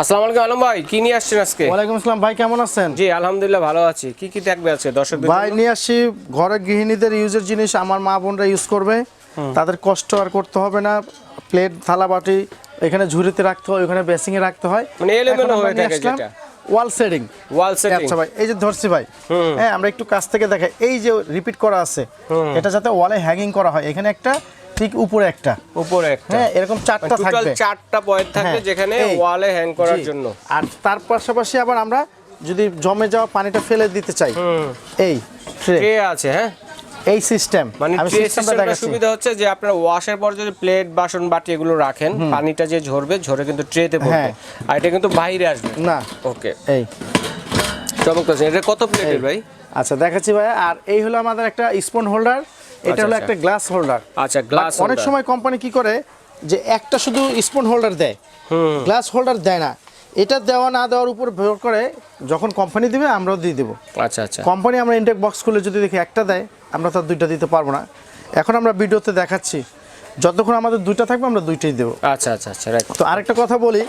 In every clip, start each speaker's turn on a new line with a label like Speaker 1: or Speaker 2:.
Speaker 1: আসসালামু আলাইকুম আলম ভাই কি নিয়ে আসছেন আজকে?
Speaker 2: ওয়ালাইকুম আসসালাম ভাই কেমন আছেন?
Speaker 1: জি আলহামদুলিল্লাহ ভালো আছি। কি কি থাকবে দর্শক
Speaker 2: ভাই নিয়ে আসি ঘরে গৃহিণীদের ইউজের জিনিস আমার মা বোনরা ইউজ করবে। তাদের কষ্ট আর করতে হবে না। প্লেট থালা বাটি এখানে ঝুড়িতে রাখতে হয় ওখানে বেসিং এ রাখতে হয়।
Speaker 1: মানে এলোমেলো হয়ে থাকে যেটা।
Speaker 2: ওয়াল সেটিং
Speaker 1: ওয়াল সেটিং
Speaker 2: আচ্ছা ভাই এই যে ধরছি ভাই। হ্যাঁ আমরা একটু কাছ থেকে দেখাই। এই যে রিপিট করা আছে এটা যাতে ওয়ালে হ্যাঙ্গিং করা হয়। এখানে একটা ঠিক উপরে একটা।
Speaker 1: উপরে একটা।
Speaker 2: হ্যাঁ এরকম চারটা থাকবে।
Speaker 1: টোটাল চারটা পয়েন্ট থাকবে
Speaker 2: হ্যাঁ,
Speaker 1: যেখানে ওয়ালে হ্যাং করার জন্য।
Speaker 2: আর তার পাশাপাশি আবার আমরা যদি জমে যাওয়া পানিটা ফেলে দিতে চাই এই ট্রে
Speaker 1: আছে হ্যাঁ?
Speaker 2: এই সিস্টেম
Speaker 1: মানে
Speaker 2: আমি সিস্টেমটা
Speaker 1: সুবিধা হচ্ছে যে আপনারা ওয়াশের পর যদি প্লেট বাসন বাটি এগুলো রাখেন পানিটা যে ঝরবে ঝরে কিন্তু ট্রেতে পড়বে।
Speaker 2: হ্যাঁ।
Speaker 1: আর এটা কিন্তু বাইরে আসবে।
Speaker 2: না।
Speaker 1: ওকে
Speaker 2: এই।
Speaker 1: চমৎকার। এটা কত প্লেটের ভাই?
Speaker 2: আচ্ছা দেখাচ্ছি ভাই আর এই হলো আমাদের একটা স্পুন হোল্ডার এটা
Speaker 1: আচ্ছা,
Speaker 2: হলো
Speaker 1: আচ্ছা।
Speaker 2: একটা গ্লাস হোল্ডার
Speaker 1: আচ্ছা গ্লাস
Speaker 2: অনেক সময় কোম্পানি কি করে যে একটা শুধু স্পুন হোল্ডার দেয় গ্লাস হোল্ডার দেয় না। এটা দেওয়া না দেওয়ার উপর ভর করে যখন কোম্পানি দিবে আমরাও দিয়ে দেবো।
Speaker 1: আচ্ছা আচ্ছা।
Speaker 2: কোম্পানি আমরা ইনটেক বক্স খুলে যদি দেখি একটা দেয় আমরা তার দুইটা দিতে পারব না। এখন আমরা ভিডিওতে দেখাচ্ছি যতক্ষণ আমাদের দুইটা থাকবে আমরা দুইটাই দেবো।
Speaker 1: আচ্ছা আচ্ছা আচ্ছা রাইট
Speaker 2: তো আরেকটা কথা বলি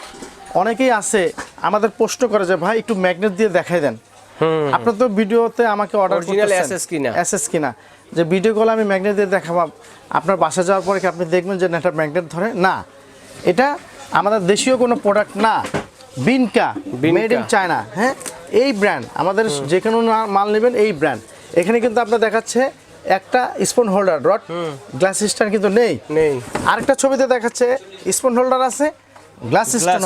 Speaker 2: অনেকেই আছে আমাদের প্রশ্ন করে যে ভাই একটু ম্যাগনেট দিয়ে দেখাই দেন। আপনার তো ভিডিওতে আমাকে অর্ডার করতেছেন।
Speaker 1: SS কিনা?
Speaker 2: এসএস কিনা। যে ভিডিও কল আমি ম্যাগনেট দিয়ে দেখাবো আপনার বাসা যাওয়ার পরে কি আপনি দেখবেন যে এটা ম্যাগনেট ধরে? না। এটা আমাদের দেশীয় কোনো প্রোডাক্ট না। বিনকা। মেড ইন চায়না হ্যাঁ? এই ব্র্যান্ড আমাদের যে কোনো মাল নেবেন এই ব্র্যান্ড এখানে কিন্তু আপনার দেখাচ্ছে একটা spoon holder rod glass stand কিন্তু নেই।
Speaker 1: নেই।
Speaker 2: আরেকটা ছবিতে দেখাচ্ছে স্পুন হোল্ডার আছে। গ্লাস স্ট্যান্ড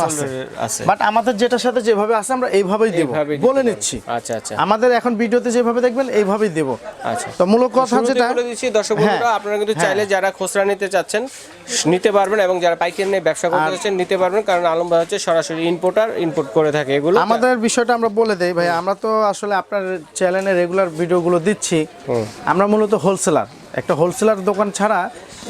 Speaker 2: আছে। বাট আমাদের যেটার সাথে যেভাবে আছে আমরা এইভাবেই দেব। বলে নিচ্ছি।
Speaker 1: আচ্ছা আচ্ছা।
Speaker 2: আমাদের এখন ভিডিওতে যেভাবে দেখবেন এইভাবেই দেব।
Speaker 1: আচ্ছা।
Speaker 2: তো মূল কথা যেটা
Speaker 1: বলে দিচ্ছি দর্শক
Speaker 2: হ্যাঁ,
Speaker 1: বন্ধুরা আপনারা কিন্তু
Speaker 2: হ্যাঁ।
Speaker 1: চাইলে যারা খুচরা নিতে চাচ্ছেন নিতে পারবেন এবং যারা পাইকারি নিয়ে ব্যবসা করতে চাচ্ছেন নিতে পারবেন কারণ আলম ভাই হচ্ছে সরাসরি ইম্পোর্টার ইম্পোর্ট করে থাকে এগুলো।
Speaker 2: আমাদের বিষয়টা আমরা বলে দেই ভাই। আমরা তো আসলে আপনার চ্যানেলে রেগুলার ভিডিওগুলো দিচ্ছি। আমরা মূলত হোলসেলার একটা হোলসেলার দোকান ছাড়া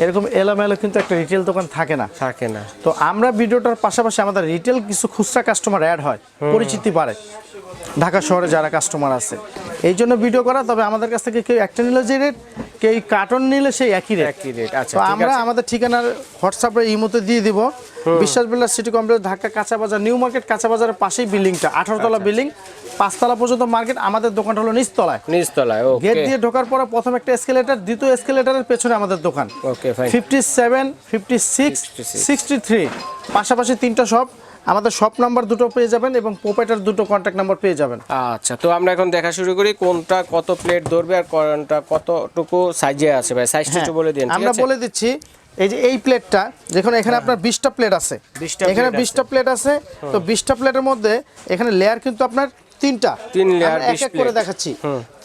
Speaker 2: এরকম এলোমেলো কিন্তু একটা রিটেল দোকান থাকে না।
Speaker 1: থাকে না।
Speaker 2: তো আমরা ভিডিওটার পাশাপাশি আমাদের রিটেল কিছু খুচরা কাস্টমার অ্যাড হয় পরিচিতি বাড়ে। ঢাকা শহরে যারা কাস্টমার আছে এই জন্য ভিডিও করা তবে আমাদের কাছ থেকে কেউ একটা নিল যে রেট কেউ কার্টন নিলে সেই একই রেট
Speaker 1: একই রেট আচ্ছা
Speaker 2: তো আমরা আমাদের ঠিকানার হোয়াটসঅ্যাপে ইমোতে দিয়ে দিব। বিশ্বাস বিল্ডার সিটি কমপ্লেক্স ঢাকা কাঁচা বাজার নিউ মার্কেট কাঁচা বাজারের পাশেই বিল্ডিংটা আঠারো তলা
Speaker 1: আচ্ছা,
Speaker 2: বিল্ডিং পাঁচতলা পর্যন্ত মার্কেট আমাদের দোকানটা হলো নিচতলায়।
Speaker 1: নিচতলায়
Speaker 2: গেট দিয়ে ঢোকার পরে প্রথম একটা এসকেলেটার দ্বিতীয় এসকেলেটারের পেছনে আমাদের দোকান।
Speaker 1: Okay fine
Speaker 2: fifty seven fifty six sixty three পাশাপাশি তিনটা শপ আমাদের শপ নাম্বার দুটো পেয়ে যাবেন এবং প্রোপাইটার দুটো কন্ট্যাক্ট নাম্বার পেয়ে যাবেন।
Speaker 1: আচ্ছা তো আমরা এখন দেখা শুরু করি কোনটা কত প্লেট ধরবে আর কোনটা কতটুকু সাইজে আছে ভাই? সাইজটা একটু বলে দিন
Speaker 2: হ্যাঁ, আমরা বলে দিচ্ছি এই যে এই প্লেটটা দেখুন এখানে আপনার বিশটা প্লেট আছে।
Speaker 1: 20টা
Speaker 2: এখানে বিশটা প্লেট আছে তো বিশটা প্লেটের মধ্যে এখানে লেয়ার কিন্তু আপনার তিনটা।
Speaker 1: তিন
Speaker 2: লেয়ার এক এক করে দেখাচ্ছি।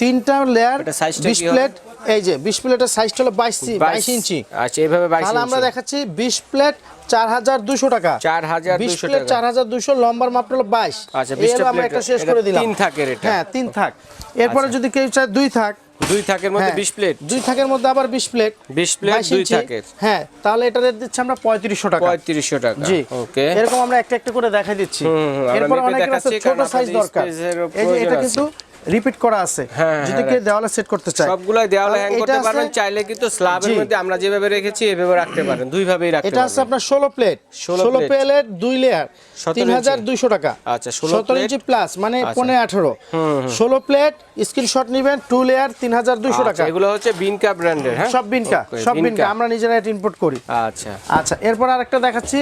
Speaker 2: তিনটা লেয়ার
Speaker 1: এটা size টা
Speaker 2: বিশ
Speaker 1: কি হবে?
Speaker 2: প্লেট এই যে বিশ প্লেটের সাইজটা হলো বাইশ বাইশ ইঞ্চি।
Speaker 1: আচ্ছা এইভাবে বাইশ
Speaker 2: তাহলে আমরা দেখাচ্ছি বিশ প্লেট চার হাজার দুশো টাকা।
Speaker 1: 4,200
Speaker 2: বিশ প্লেট
Speaker 1: টাকা।
Speaker 2: চার হাজার দুশো লম্বার মাপটা হলো বাইশ।
Speaker 1: আচ্ছা, 20
Speaker 2: প্লেট আমরা একটা শেষ করে দিলাম।
Speaker 1: তিন থাকের এটা।
Speaker 2: হ্যাঁ তিন থাক। এরপরে যদি কেউ চায় দুই থাক
Speaker 1: দুই থাকের মধ্যে
Speaker 2: হ্যাঁ,
Speaker 1: বিশ প্লেট
Speaker 2: দুই থাকের মধ্যে আবার বিশ প্লেট
Speaker 1: 20
Speaker 2: প্লেট
Speaker 1: দুই থাকের।
Speaker 2: হ্যাঁ তাহলে এটা রেট দিচ্ছি আমরা পঁয়ত্রিশশো টাকা।
Speaker 1: পঁয়ত্রিশশো টাকা
Speaker 2: জি।
Speaker 1: ওকে।
Speaker 2: এরকম আমরা একটা একটা করে দেখাই দিচ্ছি। এরপর অনেক আছে ছোট সাইজ দরকার। এই যে এটা কিন্তু রিপিট করা আছে।
Speaker 1: হ্যাঁ,
Speaker 2: যদি
Speaker 1: হ্যাঁ,
Speaker 2: কেউ দেওয়ালে সেট করতে চায়।
Speaker 1: সবগুলাই দেওয়ালে হ্যাং করতে পারবেন চাইলে কিন্তু স্ল্যাবের মধ্যে আমরা যেভাবে রেখেছি এভাবে রাখতে পারেন দুই ভাবেই রাখতে
Speaker 2: এটা আছে আপনার ষোলো প্লেট
Speaker 1: 16
Speaker 2: প্লেট দুই লেয়ার
Speaker 1: 17
Speaker 2: তিন হাজার
Speaker 1: ইঞ্চি।
Speaker 2: দুইশো টাকা।
Speaker 1: আচ্ছা, 16
Speaker 2: সতেরো
Speaker 1: plate।
Speaker 2: ইঞ্চি প্লাস মানে
Speaker 1: আচ্ছা।
Speaker 2: পনেরো আঠারো। ষোলো প্লেট স্ক্রিনশট নিবেন টু লেয়ার তিন হাজার দুইশো টাকা।
Speaker 1: এগুলো হচ্ছে বিনকা ব্র্যান্ডের হ্যাঁ?
Speaker 2: সব বিনকা সব
Speaker 1: বিনকা।
Speaker 2: বিনকা আমরা নিজেরা এটা ইম্পোর্ট করি।
Speaker 1: আচ্ছা।
Speaker 2: আচ্ছা এরপর আরেকটা দেখাচ্ছি।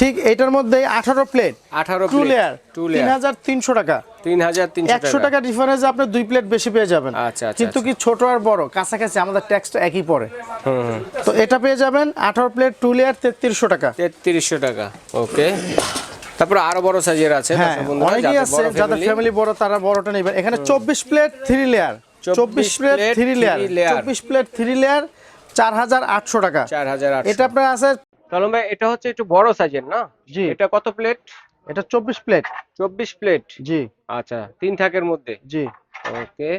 Speaker 2: ঠিক এটার মধ্যে আঠারো প্লেট
Speaker 1: 18
Speaker 2: টু লেয়ার
Speaker 1: two
Speaker 2: তিন
Speaker 1: layer।
Speaker 2: হাজার তিনশো টাকা।
Speaker 1: তিন হাজার তিনশো
Speaker 2: একশো টাকা ডিফারেন্স আপনি দুই প্লেট বেশি পেয়ে যাবেন।
Speaker 1: আচ্ছা, আচ্ছা,
Speaker 2: কিন্তু কি ছোট আর বড়? কাছাকাছি আমাদের ট্যাক্সটা একই পড়ে। তো এটা পেয়ে যাবেন আঠারো প্লেট টু লেয়ার তেত্রিশশো টাকা।
Speaker 1: তেত্রিশশো টাকা ওকে তারপরে আরও বড় সাইজের আছে
Speaker 2: হ্যাঁ অনেকেই আছে যাদের ফ্যামিলি বড় তারা বড়টা নেবেন এখানে চব্বিশ প্লেট থ্রি লেয়ার
Speaker 1: 24
Speaker 2: চব্বিশ plate
Speaker 1: plate,
Speaker 2: three layer
Speaker 1: three layer।
Speaker 2: চব্বিশ প্লেট থ্রি লেয়ার চার হাজার আটশো টাকা। এটা আপনার আছে
Speaker 1: তাহলে ভাই এটা হচ্ছে একটু বড় সাইজের না?
Speaker 2: জি।
Speaker 1: এটা কত প্লেট
Speaker 2: এটা চব্বিশ প্লেট
Speaker 1: চব্বিশ প্লেট
Speaker 2: জি।
Speaker 1: আচ্ছা তিন থাকের মধ্যে?
Speaker 2: জি।
Speaker 1: ওকে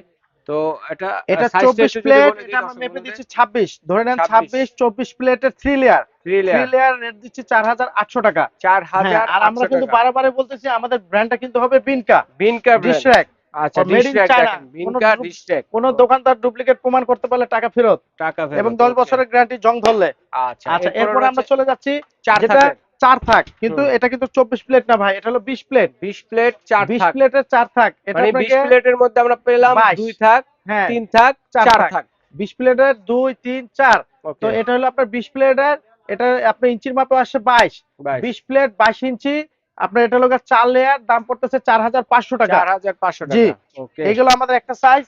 Speaker 1: তো এটা
Speaker 2: এটা
Speaker 1: size টা
Speaker 2: চব্বিশ
Speaker 1: একটু যদি
Speaker 2: প্লেট এটা আমরা মেপে দিচ্ছি ছাব্বিশ। ধরে নেন
Speaker 1: 26
Speaker 2: ছাব্বিশ চব্বিশ প্লেটের three layer
Speaker 1: Three
Speaker 2: three
Speaker 1: layer,
Speaker 2: layer rate দিচ্ছি চার হাজার আটশো টাকা।
Speaker 1: চার
Speaker 2: হ্যাঁ,
Speaker 1: হাজার
Speaker 2: আর আমরা কিন্তু বারে বলতেছি আমাদের ব্র্যান্ডটা কিন্তু হবে বিনকা
Speaker 1: বিনকা
Speaker 2: ডিশ
Speaker 1: brand।
Speaker 2: র্যাক
Speaker 1: আচ্ছা
Speaker 2: কোনো দোকানদার ডুপ্লিকেট প্রমাণ করতে পারলে টাকা ফেরত।
Speaker 1: টাকা ফেরত,
Speaker 2: এবং দশ
Speaker 1: okay।
Speaker 2: বছরের গ্যারান্টি জং ধরলে।
Speaker 1: আচ্ছা
Speaker 2: আচ্ছা
Speaker 1: এরপর
Speaker 2: আমরা চলে যাচ্ছি।
Speaker 1: চার
Speaker 2: যেটা চার থাক কিন্তু এটা কিন্তু চব্বিশ প্লেট না ভাই এটা হলো প্লেট
Speaker 1: 20 প্লেট চার
Speaker 2: প্লেটের চার থাক। এটা
Speaker 1: মানে 20 প্লেটের মধ্যে আমরা পেলাম দুই থাক
Speaker 2: হ্যাঁ
Speaker 1: তিন থাক
Speaker 2: চার থাক।
Speaker 1: থাক।
Speaker 2: বিশ প্লেটের দুই তিন চার। তো এটা হলো আপনার বিশ প্লেটের এটা আপনার ইঞ্চির মাপে আসছে বাইশ। বিশ প্লেট বাইশ ইঞ্চি আপনার এটা হলো চার লেয়ার দাম পড়তেছে চার হাজার পাঁচশো টাকা।
Speaker 1: 4500
Speaker 2: জি।
Speaker 1: টাকা। ওকে
Speaker 2: এইগুলো আমাদের একটা সাইজ।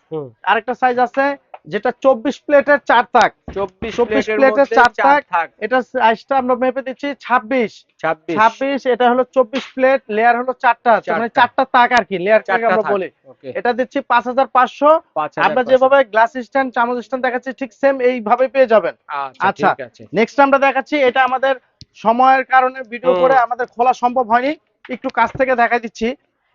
Speaker 2: আরেকটা সাইজ আছে যেটা চব্বিশ প্লেটের চার থাক।
Speaker 1: 24
Speaker 2: 24
Speaker 1: প্লেটের
Speaker 2: চার
Speaker 1: চার
Speaker 2: থাক। এটা সাইজটা আমরা মেপে দিচ্ছি ছাব্বিশ।
Speaker 1: 26
Speaker 2: ছাব্বিশ এটা হলো চব্বিশ প্লেট লেয়ার হলো চারটা। মানে
Speaker 1: চারটা।
Speaker 2: তাক আর কি লেয়ার আমরা বলি। এটা দিচ্ছি পাঁচ হাজার পাঁচশো।
Speaker 1: 5500
Speaker 2: আমরা যেভাবে গ্লাস স্ট্যান্ড চামচ স্ট্যান্ড দেখাচ্ছি ঠিক সেম এইভাবে পেয়ে যাবেন।
Speaker 1: আচ্ছা
Speaker 2: আচ্ছা। নেক্সট আমরা দেখাচ্ছি এটা আমাদের সময়ের কারণে ভিডিও করে আমাদের খোলা সম্ভব হয়নি। একটু কাছ থেকে দেখা দিচ্ছি।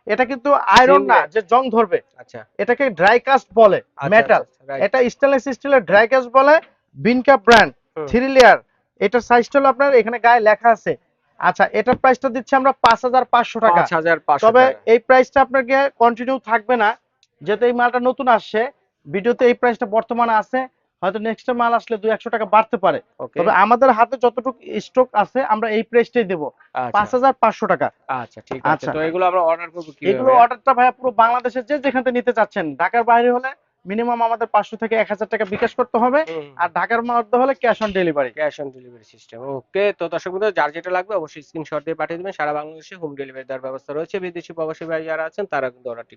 Speaker 2: এটা কিন্তু আয়রন না যে জং ধরবে।
Speaker 1: আচ্ছা।
Speaker 2: এটাকে ড্রাই কাস্ট বলে
Speaker 1: আচ্ছা,
Speaker 2: মেটাল
Speaker 1: আচ্ছা,
Speaker 2: এটা স্টেনলেস স্টিলের ড্রাই কাস্ট বলে বিনকা ব্র্যান্ড থ্রি লেয়ার এটার সাইজটা হলো আপনার এখানে গায়ে লেখা আছে। আচ্ছা এটার প্রাইসটা দিচ্ছি আমরা পাঁচ হাজার পাঁচশো টাকা।
Speaker 1: 5500
Speaker 2: তবে। এই প্রাইসটা আপনাকে কন্টিনিউ থাকবে না। যেহেতু এই মালটা নতুন আসছে ভিডিওতে এই প্রাইসটা বর্তমানে আছে। হয়তো নেক্সট মাল আসলে দুই একশো টাকা বাড়তে পারে। তবে আমাদের হাতে যতটুকু স্টক আছে আমরা এই প্রাইসটাই দেবো। পাঁচ
Speaker 1: আচ্ছা
Speaker 2: হাজার পাঁচশো টাকা।
Speaker 1: আচ্ছা ঠিক আছে।
Speaker 2: আচ্ছা।
Speaker 1: তো এগুলো আমরা অর্ডার করব
Speaker 2: এগুলো অর্ডারটা ভাইয়া পুরো বাংলাদেশের যে যেখান থেকে নিতে চাচ্ছেন ঢাকার বাইরে হলে মিনিমাম আমাদের পাঁচশো থেকে এক হাজার টাকা বিকাশ করতে হবে আর ঢাকার মধ্যে হলে cash on delivery
Speaker 1: cash on delivery system okay তো দর্শক বন্ধু যার যেটা লাগবে অবশ্যই স্ক্রিনশট দিয়ে পাঠিয়ে দিবেন। সারা বাংলাদেশে হোম ডেলিভারি দেওয়ার ব্যবস্থা রয়েছে। বিদেশি প্রবাসী ভাই যারা আছেন তারা কিন্তু অর্ডারটি